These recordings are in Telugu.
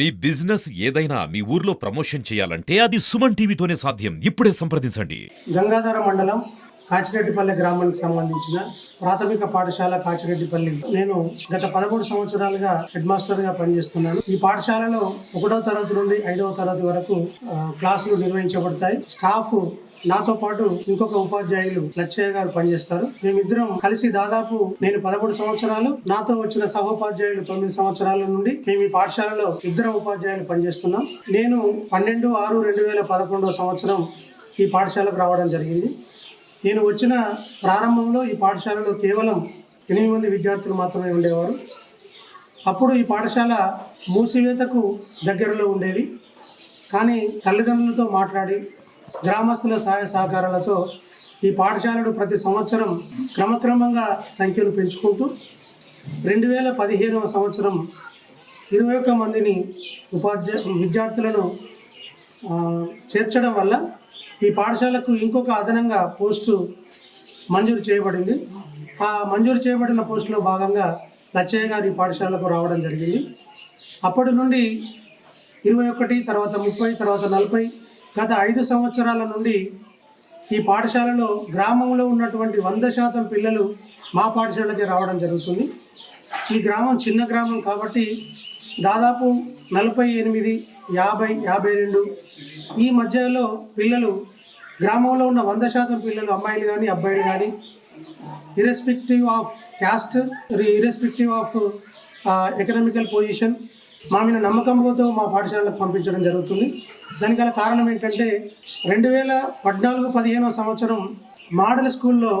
మీ బిజినెస్ ఏదైనా మీ ఊర్లో ప్రమోషన్ చేయాలంటే అది సుమన్ టీవీతోనే సాధ్యం. ఇప్పుడే సంప్రదించండి. గంగాధర మండలం కాచిరెడ్డిపల్లి గ్రామానికి సంబంధించిన ప్రాథమిక పాఠశాల కాచిరెడ్డిపల్లి. నేను గత పదమూడు సంవత్సరాలుగా హెడ్ మాస్టర్గా పనిచేస్తున్నాను. ఈ పాఠశాలలో ఒకటో తరగతి నుండి ఐదవ తరగతి వరకు క్లాసులు నిర్వహించబడతాయి. స్టాఫ్ నాతో పాటు ఇంకొక ఉపాధ్యాయులు లచ్చయ్య గారు పనిచేస్తారు. మేమిద్దరం కలిసి దాదాపు నేను పదమూడు సంవత్సరాలు నాతో వచ్చిన సహోపాధ్యాయులు తొమ్మిది సంవత్సరాల నుండి మేము ఈ పాఠశాలలో ఇద్దరం ఉపాధ్యాయులు పనిచేస్తున్నాం. నేను పన్నెండు ఆరు రెండు వేల పదకొండవ సంవత్సరం ఈ పాఠశాలకు రావడం జరిగింది. నేను వచ్చిన ప్రారంభంలో ఈ పాఠశాలలో కేవలం ఎనిమిది మంది విద్యార్థులు మాత్రమే ఉండేవారు. అప్పుడు ఈ పాఠశాల మూసివేతకు దగ్గరలో ఉండేది. కానీ తల్లిదండ్రులతో మాట్లాడి గ్రామస్తుల సహాయ సహకారాలతో ఈ పాఠశాలను ప్రతి సంవత్సరం క్రమక్రమంగా సంఖ్యను పెంచుకుంటూ రెండు వేల పదిహేనవ సంవత్సరం ఇరవై ఒక్క మందిని ఉపాధ్యా విద్యార్థులను చేర్చడం వల్ల ఈ పాఠశాలకు ఇంకొక అదనంగా పోస్టు మంజూరు చేయబడింది. ఆ మంజూరు చేయబడిన పోస్టులో భాగంగా లచ్చయ్య గారు ఈ పాఠశాలకు రావడం జరిగింది. అప్పటి నుండి ఇరవై ఒకటి తర్వాత ముప్పై తర్వాత నలభై గత ఐదు సంవత్సరాల నుండి ఈ పాఠశాలలో గ్రామంలో ఉన్నటువంటి వంద శాతం పిల్లలు మా పాఠశాలకి రావడం జరుగుతుంది. ఈ గ్రామం చిన్న గ్రామం కాబట్టి దాదాపు నలభై ఎనిమిది యాభై యాభై రెండు ఈ మధ్యలో పిల్లలు గ్రామంలో ఉన్న వంద శాతం పిల్లలు అమ్మాయిలు కానీ అబ్బాయిలు కానీ irrespective of caste irrespective of economical position మా మీద నమ్మకంతో మా పాఠశాలకు పంపించడం జరుగుతుంది. దానికి గల కారణం ఏంటంటే రెండు వేల పద్నాలుగు పదిహేనవ సంవత్సరం మోడల్ స్కూల్లో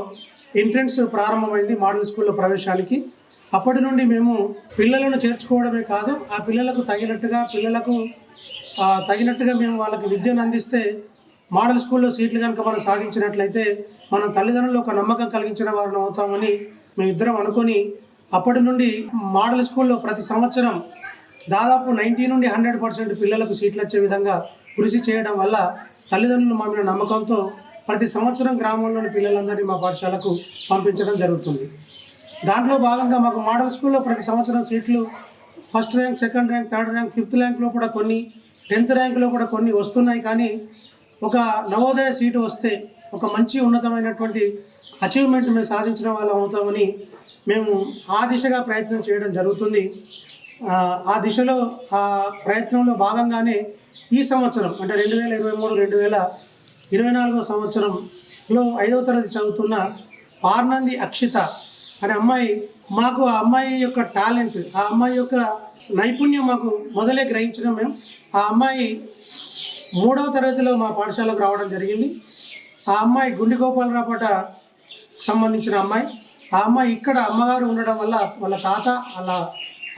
ఎంట్రన్స్ ప్రారంభమైంది మోడల్ స్కూల్లో ప్రవేశాలకి. అప్పటి నుండి మేము పిల్లలను చేర్చుకోవడమే కాదు ఆ పిల్లలకు తగినట్టుగా పిల్లలకు తగినట్టుగా మేము వాళ్ళకి విద్యను అందిస్తే మోడల్ స్కూల్లో సీట్లు కనుక మనం సాధించినట్లయితే మన తల్లిదండ్రులు ఒక నమ్మకం కలిగించిన వారిని అవుతామని మేమిద్దరం అనుకొని అప్పటి నుండి మోడల్ స్కూల్లో ప్రతి సంవత్సరం దాదాపు నైంటీ నుండి హండ్రెడ్ పర్సెంట్ పిల్లలకు సీట్లు వచ్చే విధంగా కృషి చేయడం వల్ల తల్లిదండ్రులు మా మీద నమ్మకంతో ప్రతి సంవత్సరం గ్రామంలోని పిల్లలందరినీ మా పాఠశాలకు పంపించడం జరుగుతుంది. దాంట్లో భాగంగా మాకు మోడల్ స్కూల్లో ప్రతి సంవత్సరం సీట్లు first rank second rank third rank fifth ర్యాంక్లో కూడా కొన్ని టెన్త్ ర్యాంక్లో కూడా కొన్ని వస్తున్నాయి. కానీ ఒక నవోదయ సీటు వస్తే ఒక మంచి ఉన్నతమైనటువంటి అచీవ్మెంట్ మేము సాధించిన వాళ్ళం అవుతామని మేము ఆ దిశగా ప్రయత్నం చేయడం జరుగుతుంది. ఆ, దిశలో ఆ ప్రయత్నంలో భాగంగానే ఈ సంవత్సరం అంటే రెండు వేల ఇరవై మూడు రెండు వేల ఇరవై నాలుగో సంవత్సరంలో ఐదవ తరగతి చదువుతున్న పార్నంది అక్షిత అనే అమ్మాయి మాకు ఆ అమ్మాయి యొక్క టాలెంట్ ఆ అమ్మాయి యొక్క నైపుణ్యం మాకు మొదలే గ్రహించడం మేము ఆ అమ్మాయి మూడవ తరగతిలో మా పాఠశాలకు రావడం జరిగింది. ఆ అమ్మాయి గుండి గోపాలరాపట సంబంధించిన అమ్మాయి. ఆ అమ్మాయి ఇక్కడ అమ్మగారు ఉండడం వల్ల వాళ్ళ తాత వాళ్ళ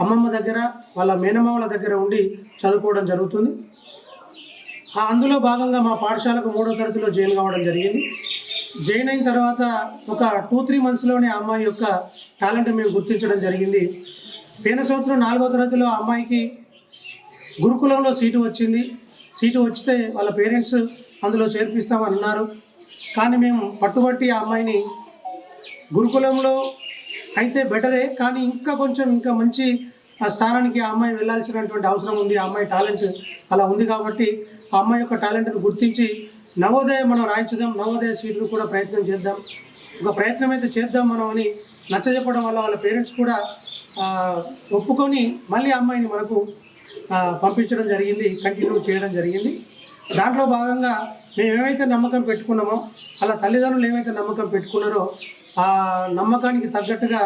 అమ్మమ్మ దగ్గర వాళ్ళ మేనమామల దగ్గర ఉండి చదువుకోవడం జరుగుతుంది. ఆ అందులో భాగంగా మా పాఠశాలకు మూడో తరగతిలో జాయిన్ కావడం జరిగింది. జాయిన్ అయిన తర్వాత ఒక టూ త్రీ మంత్స్లోనే ఆ అమ్మాయి యొక్క టాలెంట్ మేము గుర్తించడం జరిగింది. పోయిన సంవత్సరం నాలుగో తరగతిలో ఆ అమ్మాయికి గురుకులంలో సీటు వచ్చింది. సీటు వచ్చితే వాళ్ళ పేరెంట్స్ అందులో చేర్పిస్తామని అన్నారు. కానీ మేము పట్టుబట్టి ఆ అమ్మాయిని గురుకులంలో అయితే బెటరే కానీ ఇంకా కొంచెం ఇంకా మంచి ఆ స్థానానికి ఆ అమ్మాయి వెళ్ళాల్సినటువంటి అవసరం ఉంది. ఆ అమ్మాయి టాలెంట్ అలా ఉంది కాబట్టి ఆ అమ్మాయి యొక్క టాలెంట్ను గుర్తించి నవోదయ మనం రాయించుదాం నవోదయ సీట్లు కూడా ప్రయత్నం చేద్దాం. ఒక ప్రయత్నం అయితే చేద్దాం మనం అని నచ్చజెప్పడం వల్ల వాళ్ళ పేరెంట్స్ కూడా ఒప్పుకొని మళ్ళీ అమ్మాయిని మనకు పంపించడం జరిగింది కంటిన్యూ చేయడం జరిగింది. దాంట్లో భాగంగా మేము ఏమైతే నమ్మకం పెట్టుకున్నామో అలా తల్లిదండ్రులు ఏమైతే నమ్మకం పెట్టుకున్నారో ఆ నమ్మకానికి తగ్గట్టుగా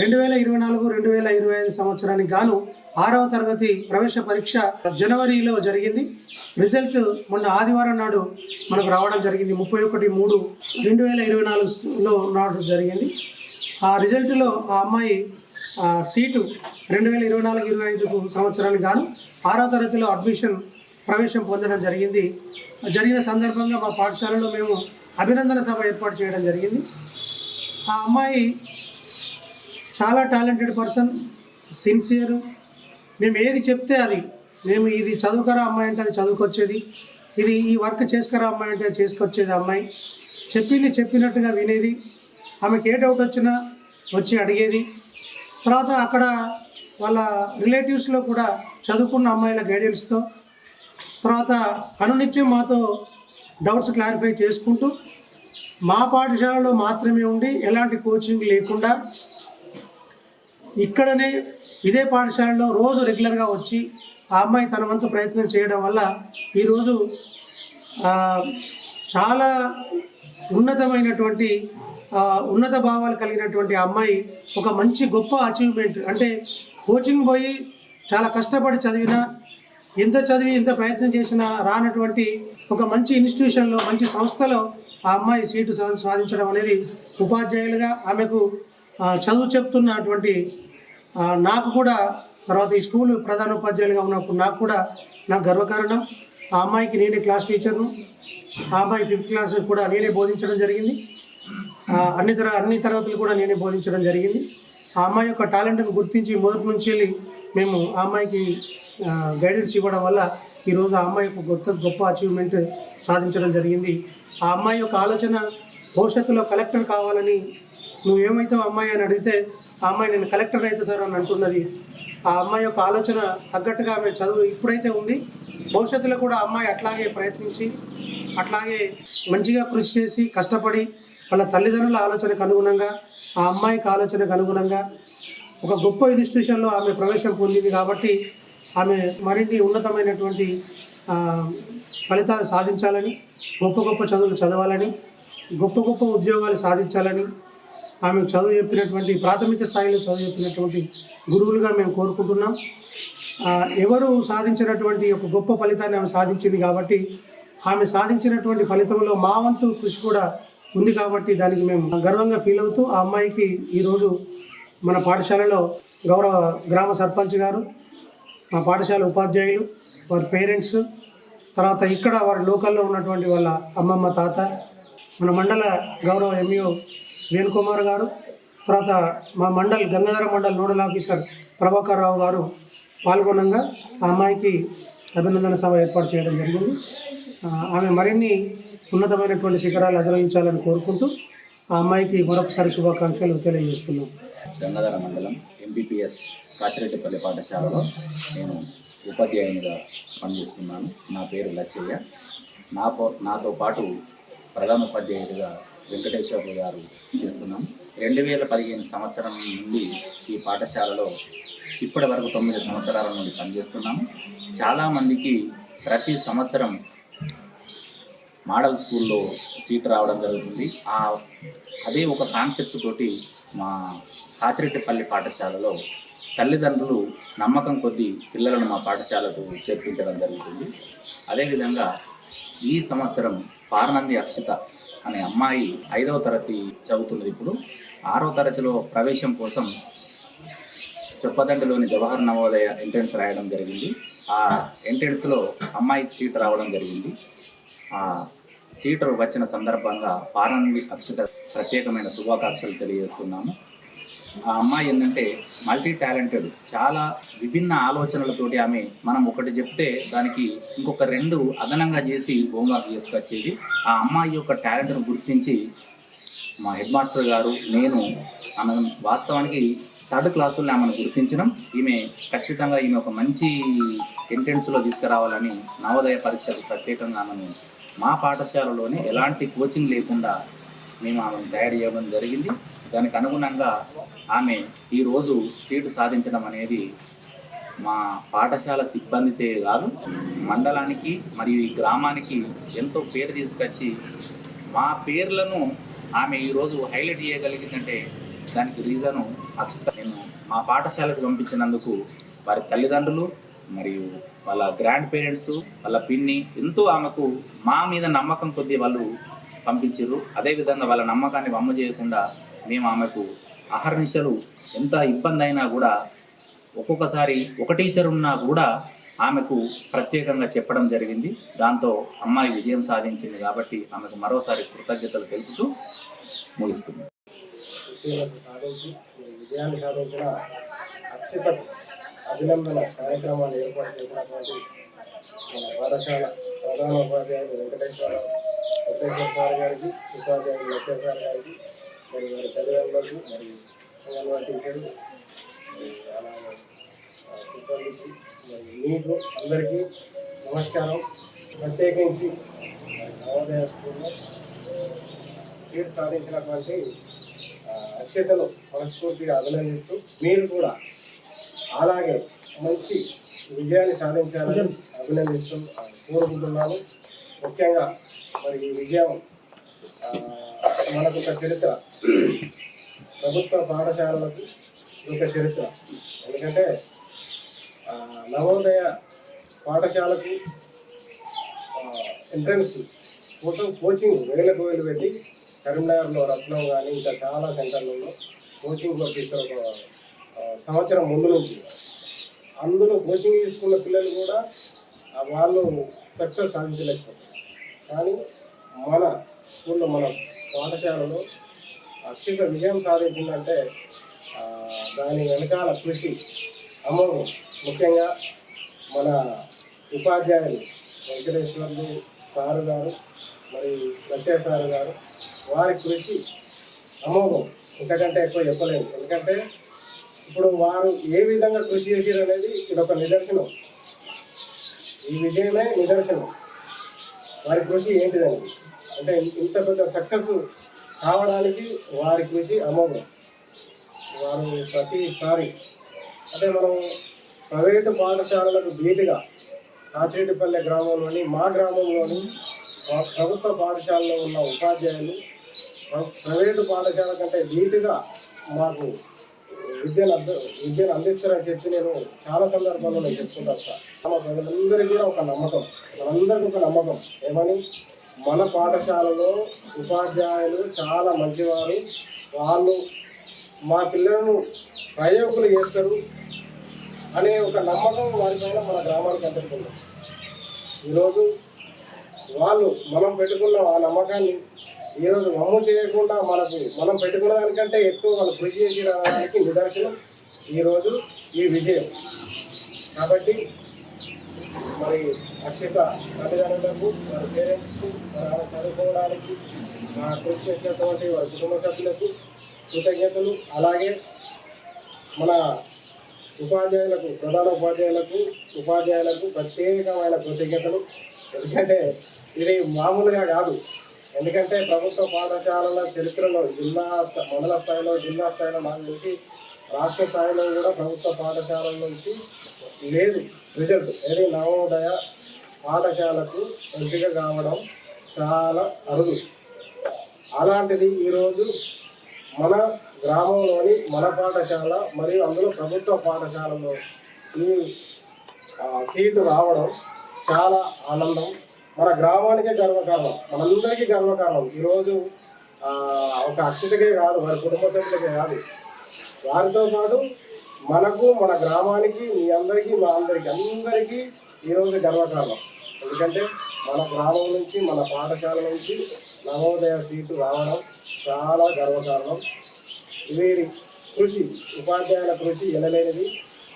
రెండు వేల ఇరవై నాలుగు రెండు వేల ఇరవై ఐదు సంవత్సరానికి గాను ఆరవ తరగతి ప్రవేశ పరీక్ష జనవరిలో జరిగింది. రిజల్ట్ మొన్న ఆదివారం నాడు మనకు రావడం జరిగింది. ముప్పై ఒకటి మూడు రెండు వేల ఇరవై నాలుగులో నాడు జరిగింది. ఆ రిజల్ట్లో ఆ అమ్మాయి సీటు రెండు వేల ఇరవై నాలుగు ఇరవై ఐదుకు సంవత్సరానికి గాను ఆరో తరగతిలో అడ్మిషన్ ప్రవేశం పొందడం జరిగింది. జరిగిన సందర్భంగా మా పాఠశాలలో మేము అభినందన సభ ఏర్పాటు చేయడం జరిగింది. ఆ అమ్మాయి చాలా టాలెంటెడ్ పర్సన్ సిన్సియర్. మేము ఏది చెప్తే అది. మేము ఇది చదువుకరా అమ్మాయి అంటే అది చదువుకొచ్చేది. ఇది ఈ వర్క్ చేసుకురా అమ్మాయి అంటే అది చేసుకొచ్చేది అమ్మాయి. చెప్పింది చెప్పినట్టుగా వినేది. ఆమెకి ఏ డౌట్ వచ్చినా వచ్చి అడిగేది. తర్వాత అక్కడ వాళ్ళ రిలేటివ్స్లో కూడా చదువుకున్న అమ్మాయిల గైడెన్స్తో తర్వాత అనునిత్యం మాతో డౌట్స్ క్లారిఫై చేసుకుంటూ మా పాఠశాలలో మాత్రమే ఉండి ఎలాంటి కోచింగ్ లేకుండా ఇక్కడనే ఇదే పాఠశాలలో రోజు రెగ్యులర్గా వచ్చి ఆ అమ్మాయి తన వంతు ప్రయత్నం చేయడం వల్ల ఈరోజు చాలా ఉన్నతమైనటువంటి ఉన్నత భావాలు కలిగినటువంటి అమ్మాయి ఒక మంచి గొప్ప అచీవ్మెంట్ అంటే కోచింగ్ పోయి చాలా కష్టపడి చదివినా ఎంత చదివి ఎంత ప్రయత్నం చేసినా రానటువంటి ఒక మంచి ఇన్స్టిట్యూషన్లో మంచి సంస్థలో ఆ అమ్మాయి సీటు సాధించడం అనేది ఉపాధ్యాయులుగా ఆమెకు చదువు చెప్తున్నటువంటి నాకు కూడా తర్వాత ఈ స్కూల్ ప్రధాన ఉపాధ్యాయులుగా ఉన్నప్పుడు నాకు కూడా నాకు గర్వకారణం. ఆ అమ్మాయికి నేనే క్లాస్ టీచర్ను. ఆ అమ్మాయి ఫిఫ్త్ క్లాస్ కూడా నేనే బోధించడం జరిగింది. అన్ని తర అన్ని తరగతులు కూడా నేనే బోధించడం జరిగింది. ఆ అమ్మాయి యొక్క టాలెంట్ను గుర్తించి మొదటి నుంచి వెళ్ళి మేము ఆ అమ్మాయికి గైడెన్స్ ఇవ్వడం వల్ల ఈరోజు ఆ అమ్మాయి గొప్ప గొప్ప అచీవ్మెంట్ సాధించడం జరిగింది. ఆ అమ్మాయి యొక్క ఆలోచన భవిష్యత్తులో కలెక్టర్ కావాలని నువ్వు ఏమైతావు అమ్మాయి అని అడిగితే ఆ అమ్మాయి నేను కలెక్టర్ అయితే సార్ అని అంటున్నది. ఆ అమ్మాయి యొక్క ఆలోచన తగ్గట్టుగా ఆమె చదువు ఇప్పుడైతే ఉంది. భవిష్యత్తులో కూడా అమ్మాయి అట్లాగే ప్రయత్నించి అట్లాగే మంచిగా కృషి చేసి కష్టపడి వాళ్ళ తల్లిదండ్రుల ఆలోచనకు అనుగుణంగా ఆ అమ్మాయికి ఆలోచనకు అనుగుణంగా ఒక గొప్ప ఇన్స్టిట్యూషన్లో ఆమె ప్రవేశం పొందింది కాబట్టి ఆమె మరిన్ని ఉన్నతమైనటువంటి ఫలితాలు సాధించాలని గొప్ప గొప్ప చదువులు చదవాలని గొప్ప గొప్ప ఉద్యోగాలు సాధించాలని ఆమె చదువు చెప్పినటువంటి ప్రాథమిక స్థాయిలో చదువు చెప్పినటువంటి గురువులుగా మేము కోరుకుంటున్నాం. ఎవరు సాధించినటువంటి ఒక గొప్ప ఫలితాన్ని ఆమె సాధించింది కాబట్టి ఆమె సాధించినటువంటి ఫలితంలో మా వంతు కృషి కూడా ఉంది కాబట్టి దానికి మేము గర్వంగా ఫీల్ అవుతూ ఆ అమ్మాయికి ఈరోజు మన పాఠశాలలో గౌరవ గ్రామ సర్పంచ్ గారు మా పాఠశాల ఉపాధ్యాయులు వారి పేరెంట్స్ తర్వాత ఇక్కడ వారి లోకల్లో ఉన్నటువంటి వాళ్ళ అమ్మమ్మ తాత మన మండల గౌరవ ఎంఈఓ వేణుకుమార్ గారు తర్వాత మా మండల్ గంగాధర మండల్ నోడల్ ఆఫీసర్ ప్రభాకర్ రావు గారు పాల్గొనంగా ఆ అమ్మాయికి అభినందన సభ ఏర్పాటు చేయడం జరిగింది. ఆమె మరిన్ని ఉన్నతమైనటువంటి శిఖరాలు అధిరోహించాలని కోరుకుంటూ ఆ అమ్మాయికి మరొకసారి శుభాకాంక్షలు తెలియజేస్తున్నాం. గంగాధర మండలం ఎంబీపీఎస్ కాచిరెడ్డిపల్లి పాఠశాలలో నేను ఉపాధ్యాయునిగా పనిచేస్తున్నాను. నా పేరు లచ్చయ్య. నాతో నాతో పాటు ప్రధాన ఉపాధ్యాయుడిగా వెంకటేశ్వర్లు గారు చేస్తున్నాం. రెండు వేల పదిహేను సంవత్సరం నుండి ఈ పాఠశాలలో ఇప్పటి వరకు తొమ్మిది సంవత్సరాల నుండి పనిచేస్తున్నాము చాలామందికి ప్రతి సంవత్సరం మోడల్ స్కూల్లో సీట్ రావడం జరుగుతుంది. ఆ అదే ఒక కాన్సెప్ట్ తోటి మా కాచిరెడ్డిపల్లి పాఠశాలలో తల్లిదండ్రులు నమ్మకం కొద్దీ పిల్లలను మా పాఠశాలకు చేర్పించడం జరుగుతుంది. అదేవిధంగా ఈ సంవత్సరం పార్నంది అక్షిత అనే అమ్మాయి ఐదవ తరగతి చదువుతున్నది ఇప్పుడు. ఆరవ తరగతిలో ప్రవేశం కోసం చొప్పదండిలోని జవహర్ నవోదయ ఎంట్రన్స్ రాయడం జరిగింది. ఆ ఎంట్రన్స్లో అమ్మాయికి సీట్ రావడం జరిగింది. ఆ సీటు వచ్చిన సందర్భంగా పారాన్ని అక్షత ప్రత్యేకమైన శుభాకాంక్షలు తెలియజేస్తున్నాము. ఆ అమ్మాయి ఏంటంటే మల్టీ టాలెంటెడ్ చాలా విభిన్న ఆలోచనలతోటి ఆమె మనం ఒకటి చెప్తే దానికి ఇంకొక రెండు అదనంగా చేసి హోంవర్క్ చేసుకొచ్చేది. ఆ అమ్మాయి యొక్క టాలెంట్ను గుర్తించి మా హెడ్ మాస్టర్ గారు నేను ఆమె వాస్తవానికి థర్డ్ క్లాసుల్లో ఆమెను గుర్తించడం ఈమె ఖచ్చితంగా ఈమె ఒక మంచి ఎంట్రెన్స్లో తీసుకురావాలని నవోదయ పరీక్షకు ప్రత్యేకంగా ఆమెను మా పాఠశాలలోనే ఎలాంటి కోచింగ్ లేకుండా మేము ఆమెను తయారు చేయడం జరిగింది. దానికి అనుగుణంగా ఆమె ఈరోజు సీటు సాధించడం అనేది మా పాఠశాల సిబ్బందితే కాదు మండలానికి మరియు ఈ గ్రామానికి ఎంతో పేరు తీసుకొచ్చి మా పేర్లను ఆమె ఈరోజు హైలైట్ చేయగలిగిందంటే దానికి రీజను అక్షిత. నేను మా పాఠశాలకు పంపించినందుకు వారి తల్లిదండ్రులు మరియు వాళ్ళ గ్రాండ్ పేరెంట్స్ వాళ్ళ పిన్ని ఎంతో ఆమెకు మా మీద నమ్మకం కొద్దీ వాళ్ళు పంపించారు. అదేవిధంగా వాళ్ళ నమ్మకాన్ని వమ్మ చేయకుండా మేము ఆమెకు అహర్నిశలు ఎంత ఇబ్బంది అయినా కూడా ఒక్కొక్కసారి ఒక టీచర్ ఉన్నా కూడా ఆమెకు ప్రత్యేకంగా చెప్పడం జరిగింది. దాంతో అమ్మాయి విజయం సాధించింది కాబట్టి ఆమెకు మరోసారి కృతజ్ఞతలు తెలుపుతూ ముగిస్తుంది విజయాన్ని సాధించిన అక్షిత అభినందన కార్యక్రమాలు ఏర్పాటు చేసినటువంటి మన పాఠశాల ప్రధాన ఉపాధ్యాయులు వెంకటేశ్వర వెంకటేశ్వర సార్ గారికి ఉపాధ్యాయులు లక్ష్య సార్ గారికి మరి వారి తల్లిదండ్రులకు మరియు అంగన్వాడీ టీచర్లు మరి అలాగే సిబ్బందికి మరి మీకు అందరికీ నమస్కారం. ప్రత్యేకించి నవోదయ స్కూల్లో సీట్ సాధించినటువంటి అక్షతను మనస్ఫూర్తిగా అభినందిస్తూ మీరు కూడా అలాగే మంచి విజయాన్ని సాధించాలని అభినందిస్తూ కోరుకుంటున్నాను. ముఖ్యంగా మరి ఈ విజయం మనకు ఒక చరిత్ర. ప్రభుత్వ పాఠశాలలకు ఒక చరిత్ర. ఎందుకంటే నవోదయ పాఠశాలకు ఎంట్రన్స్ కోసం కోచింగ్ వేల వేలు పెట్టి కరీంనగర్లో రత్నం కానీ ఇంకా చాలా సెంటర్లలో కోచింగ్ పంపిస్తారు ఒక సంవత్సరం ముందు నుంచి. అందులో కోచింగ్ తీసుకున్న పిల్లలు కూడా వాళ్ళు సక్సెస్ సాధించలేకపోతారు కానీ మన స్కూల్లో మన పాఠశాలలో అక్షిత విజయం సాధించిందంటే దాని వెనకాల కృషి అమోఘం ముఖ్యంగా మన ఉపాధ్యాయులు వెంకటేశ్వర్లు సారు గారు మరి లక్ష్య సారు గారు వారి కృషి అమోఘం ఇంతకంటే ఎక్కువ చెప్పలేము. ఎందుకంటే ఇప్పుడు వారు ఏ విధంగా కృషి చేసారు అనేది ఇది ఒక నిదర్శనం. ఈ విజయమే నిదర్శనం. వారి కృషి ఏంటిదని అంటే ఇంత పెద్ద సక్సెస్ కావడానికి వారి కృషి అమోఘం వారు ప్రతిసారి అంటే మనం ప్రైవేటు పాఠశాలలకు ధీటుగా కాచిరెడ్డిపల్లె గ్రామంలోని మా గ్రామంలోని మా ప్రభుత్వ పాఠశాలలో ఉన్న ఉపాధ్యాయులు ప్రైవేటు పాఠశాల కంటే ధీటుగా మాకు విద్యను విద్యను అందిస్తారని చెప్పి నేను చాలా సందర్భాల్లో నేను చెప్తుంటాను సార్. మా ప్రజలందరికీ కూడా ఒక నమ్మకం. మనందరికీ ఒక నమ్మకం. ఏమని? మన పాఠశాలలో ఉపాధ్యాయులు చాలా మంచివారు. వాళ్ళు మా పిల్లలను ప్రయోగులు చేస్తారు అనే ఒక నమ్మకం వారిపైన మన గ్రామానికి అందరికీ ఈరోజు వాళ్ళు మనం పెట్టుకున్న ఆ నమ్మకాన్ని ఈరోజు వమ్ము చేయకుండా మనకు మనం పెట్టుకున్న దానికంటే ఎక్కువ వాళ్ళు కృషి చేసి రావడానికి నిదర్శనం ఈరోజు ఈ విజయం. కాబట్టి మరి అక్షిత తల్లిదండ్రులకు వారి పేరెంట్స్ వారి చదువుకోవడానికి కృషి చేసినటువంటి వారి కుటుంబ సభ్యులకు కృతజ్ఞతలు. అలాగే మన ఉపాధ్యాయులకు ప్రధాన ఉపాధ్యాయులకు ఉపాధ్యాయులకు ప్రత్యేకమైన కృతజ్ఞతలు. ఎందుకంటే ఇది మామూలుగా కాదు. ఎందుకంటే ప్రభుత్వ పాఠశాలల చరిత్రలో జిల్లా మండల స్థాయిలో జిల్లా స్థాయిలో నాకు తెలిసి రాష్ట్ర స్థాయిలో కూడా ప్రభుత్వ పాఠశాలల నుంచి లేదు రిజల్ట్. ఏది నవోదయ పాఠశాలకు ఎంపిక కావడం చాలా అరుదు. అలాంటిది ఈరోజు మన గ్రామంలోని మన పాఠశాల మరియు అందులో ప్రభుత్వ పాఠశాలలో ఈ సీటు రావడం చాలా ఆనందం. మన గ్రామానికే గర్వకారణం. మనందరికీ గర్వకారణం. ఈరోజు ఒక అక్షతకే కాదు వారి కుటుంబ సభ్యులకే కాదు. వారితో పాటు మనకు మన గ్రామానికి మీ అందరికీ మా అందరికీ అందరికీ ఈరోజు గర్వకారణం. ఎందుకంటే మన గ్రామం నుంచి మన పాఠశాల నుంచి నవోదయ సీటు రావడం చాలా గర్వకారణం. వీరి కృషి ఉపాధ్యాయుల కృషి ఎనలేనిది.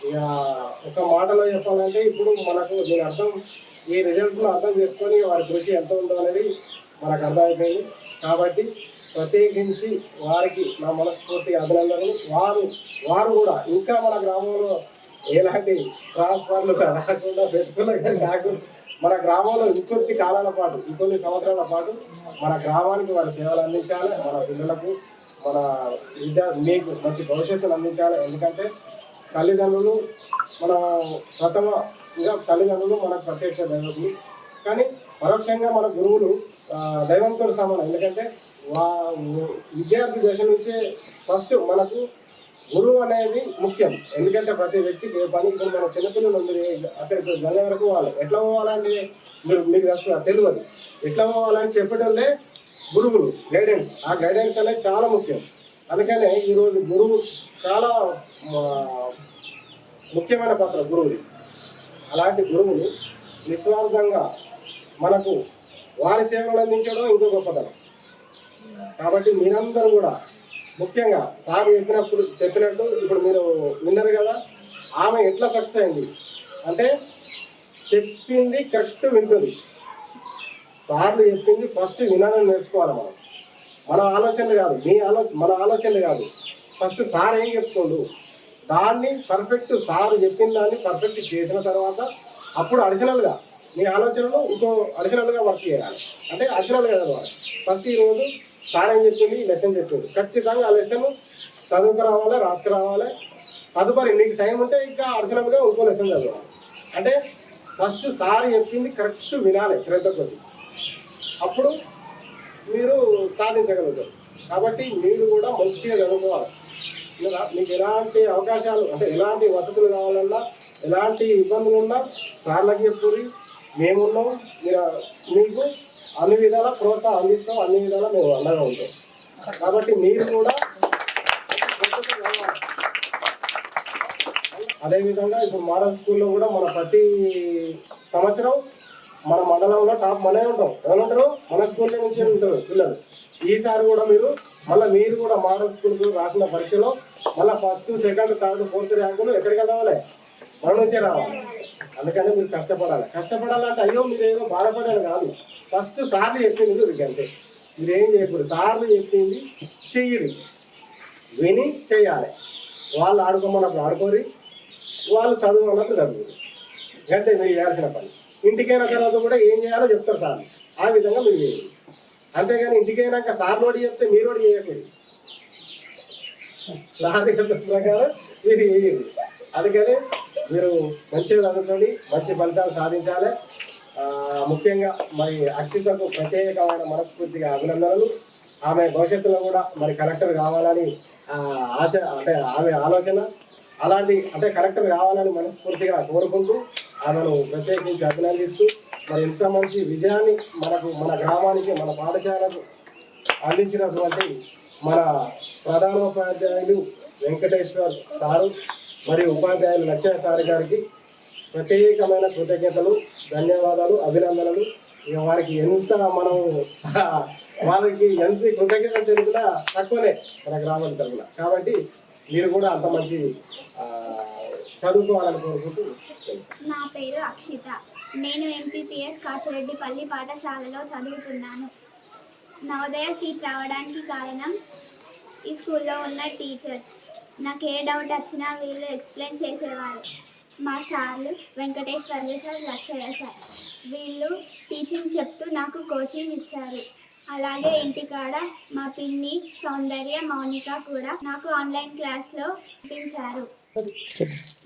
ఇక ఒక మాటలో చెప్పాలంటే ఇప్పుడు మనకు దీని అర్థం ఈ రిజల్ట్ను అర్థం చేసుకొని వారి కృషి ఎంత ఉందో అనేది మనకు అర్థమైపోయింది. కాబట్టి ప్రత్యేకించి వారికి నా మనస్ఫూర్తిగా అభినందనలు. వారు వారు కూడా ఇంకా మన గ్రామంలో ఎలాంటి ట్రాన్స్ఫర్లు రాకుండా పెట్టుకున్నా కాకుండా మన గ్రామంలో ఇంకొద్ది కాలాల పాటు ఇంకొన్ని సంవత్సరాల పాటు మన గ్రామానికి వారి సేవలు అందించాలి మన పిల్లలకు మన విద్యా మీకు మంచి భవిష్యత్తును అందించాలి. ఎందుకంటే తల్లిదండ్రులు మన ప్రథమంగా తల్లిదండ్రులు మనకు ప్రత్యక్ష దైవకులు. కానీ పరోక్షంగా మన గురువులు దైవంతో సమానం. ఎందుకంటే విద్యార్థి దశ నుంచే ఫస్ట్ మనకు గురువు అనేది ముఖ్యం. ఎందుకంటే ప్రతి వ్యక్తికి ఏ పని ఇప్పుడు మన చిన్నపిల్లలు మీరు అక్కడ గంగ వరకు పోవాలి. ఎట్లా పోవాలంటే మీరు మీకు అసలు తెలియదు. ఎట్లా పోవాలని చెప్పడంలే గురువులు గైడెన్స్. ఆ గైడెన్స్ అనేది చాలా ముఖ్యం. అందుకనే ఈరోజు గురువు చాలా ముఖ్యమైన పాత్ర గురువుది. అలాంటి గురువులు నిస్వార్థంగా మనకు వారి సేవలు అందించడం ఇంకో గొప్పతనం. కాబట్టి మీరందరూ కూడా ముఖ్యంగా సార్ చెప్పినప్పుడు చెప్పినట్టు ఇప్పుడు మీరు విన్నారు కదా ఆమె ఎట్లా సక్సెస్ అయింది? అంటే చెప్పింది కరెక్ట్ వింటుంది. సార్లు చెప్పింది ఫస్ట్ వినాలని నేర్చుకోవాలి మనం. మన ఆలోచనలు కాదు మీ ఆలోచన మన ఆలోచనలు కాదు. ఫస్ట్ సార్ ఏం చెప్తుండు? దాన్ని పర్ఫెక్ట్ సార్ చెప్పిన దాన్ని పర్ఫెక్ట్ చేసిన తర్వాత అప్పుడు అడిషనల్గా మీ ఆలోచనలు ఇంకో అడిషనల్గా వర్క్ చేయాలి. అంటే అడిషనల్గా చదవాలి. ఫస్ట్ ఈరోజు సార్ ఏం చెప్పింది లెసన్ చెప్పింది. ఖచ్చితంగా ఆ లెసన్ చదువుకు రావాలి రాసుకు రావాలి. తదుపరి నీకు టైం ఉంటే ఇంకా అడిషనల్గా ఇంకో లెసన్ చదవాలి. అంటే ఫస్ట్ సార్ చెప్పింది కరెక్ట్ వినాలి శ్రద్ధ కొద్ది అప్పుడు మీరు సాధించగలుగుతారు. కాబట్టి మీరు కూడా మంచిగా చదువుకోవాలి. మీకు ఎలాంటి అవకాశాలు అంటే ఎలాంటి వసతులు కావాలన్నా ఎలాంటి ఇబ్బందులు ఉన్నా సార్లకి చెప్పుర్రి. మేమున్నాం మీరు మీకు అన్ని విధాలా ప్రోత్సాహం అందిస్తాం అన్ని విధాలా మేము అండగా ఉంటాం. కాబట్టి మీరు కూడా అదేవిధంగా ఇప్పుడు మోడల్ స్కూల్లో కూడా మన ప్రతి సంవత్సరం మన మండలంలో టాప్ మనమే ఉంటాం. ఎవరు ఉంటారు మన స్కూల్ నుంచి ఉంటారు పిల్లలు. ఈసారి కూడా మీరు మళ్ళీ మీరు కూడా మోడల్ స్కూల్ రాసిన పరీక్షలో మళ్ళీ ఫస్ట్ సెకండ్ థర్డ్ ఫోర్త్ ర్యాంకులు ఎక్కడికి రావాలి మన నుంచే రావాలి. అందుకని మీరు కష్టపడాలి. కష్టపడాలంటే అయ్యో మీరు ఏదో బాధపడాలి కాదు. ఫస్ట్ సార్లు చెప్పింది మీకు అంతే. మీరు ఏం చేయకూడదు. సార్లు చెప్పింది చెయ్యరు. విని చేయాలి వాళ్ళు ఆడుకోమన్నప్పుడు ఆడుకోరి వాళ్ళు చదువుకున్నప్పుడు చదువు అంతే మీరు చేయాల్సిన పని. ఇంటికైన తర్వాత కూడా ఏం చేయాలో చెప్తారు సార్ ఆ విధంగా మీరు చేయాలి అంతేగాని ఇంటికైనాక సార్ నోటి చెప్తే మీరు నోటి చేయకూడదు. సార్ చెప్పిన ప్రకారం మీరు చేయండి. అందుకని మీరు మంచిగా చదువుకోండి మంచి ఫలితాలు సాధించాలి. ముఖ్యంగా మరి అక్షితకు ప్రత్యేకమైన మనస్ఫూర్తిగా అభినందనలు. ఆమె భవిష్యత్తులో కూడా మరి కలెక్టర్ కావాలని ఆశ అంటే ఆమె ఆలోచన. అలాంటి అంటే కలెక్టర్ కావాలని మనస్ఫూర్తిగా కోరుకుంటూ ఆమెను ప్రత్యేకించి అభినందిస్తూ మరి ఇంత మంచి విజయాన్ని మనకు మన గ్రామానికి మన పాఠశాలకు అందించినటువంటి మన ప్రధానోపాధ్యాయులు వెంకటేశ్వర్ సారు మరియు ఉపాధ్యాయులు లక్ష్య సార్ గారికి ప్రత్యేకమైన కృతజ్ఞతలు ధన్యవాదాలు అభినందనలు. ఇక వారికి ఎంత మనం వారికి ఎంత కృతజ్ఞతలు తెలిపినా తక్కువనే మన గ్రామం తరఫున కాబట్టి మీరు కూడా అంత మంచి చదువుకోవాలని కోరుకుంటూ నా పేరు అక్షిత. నేను ఎంపీపీఎస్ కాచిరెడ్డిపల్లి పాఠశాలలో చదువుతున్నాను. నవోదయ సీట్ రావడానికి కారణం ఈ స్కూల్లో ఉన్న టీచర్స్ నాకు ఏ డౌట్ వచ్చినా వీళ్ళు ఎక్స్ప్లెయిన్ చేసేవారు. మా సార్లు వెంకటేశ్వర్లు సార్ లచ్చయ్య సార్. వీళ్ళు టీచింగ్ చెప్తూ నాకు కోచింగ్ ఇచ్చారు. అలాగే ఇంటికాడ మా పిన్ని సౌందర్య మౌనిక కూడా నాకు ఆన్లైన్ క్లాస్లో ఇప్పించారు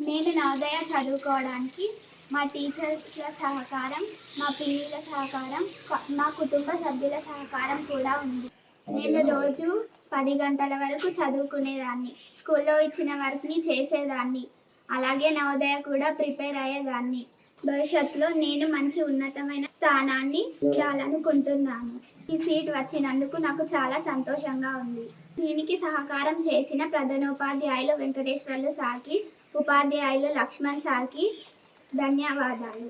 నేను నవోదయ చదువుకోవడానికి మా టీచర్స్ల సహకారం మా పిన్నిల సహకారం మా కుటుంబ సభ్యుల సహకారం కూడా ఉంది. నేను రోజు పది గంటల వరకు చదువుకునేదాన్ని. స్కూల్లో ఇచ్చిన వర్క్ని చేసేదాన్ని. అలాగే నవోదయ కూడా ప్రిపేర్ అయ్యేదాన్ని. భవిష్యత్తులో నేను మంచి ఉన్నతమైన స్థానాన్ని చేయాలనుకుంటున్నాను ఈ సీట్ వచ్చినందుకు నాకు చాలా సంతోషంగా ఉంది. దీనికి సహకారం చేసిన ప్రధానోపాధ్యాయులు వెంకటేశ్వర్లు సార్కి ఉపాధ్యాయులు లక్ష్మణ్ సార్కి ధన్యవాదాలు.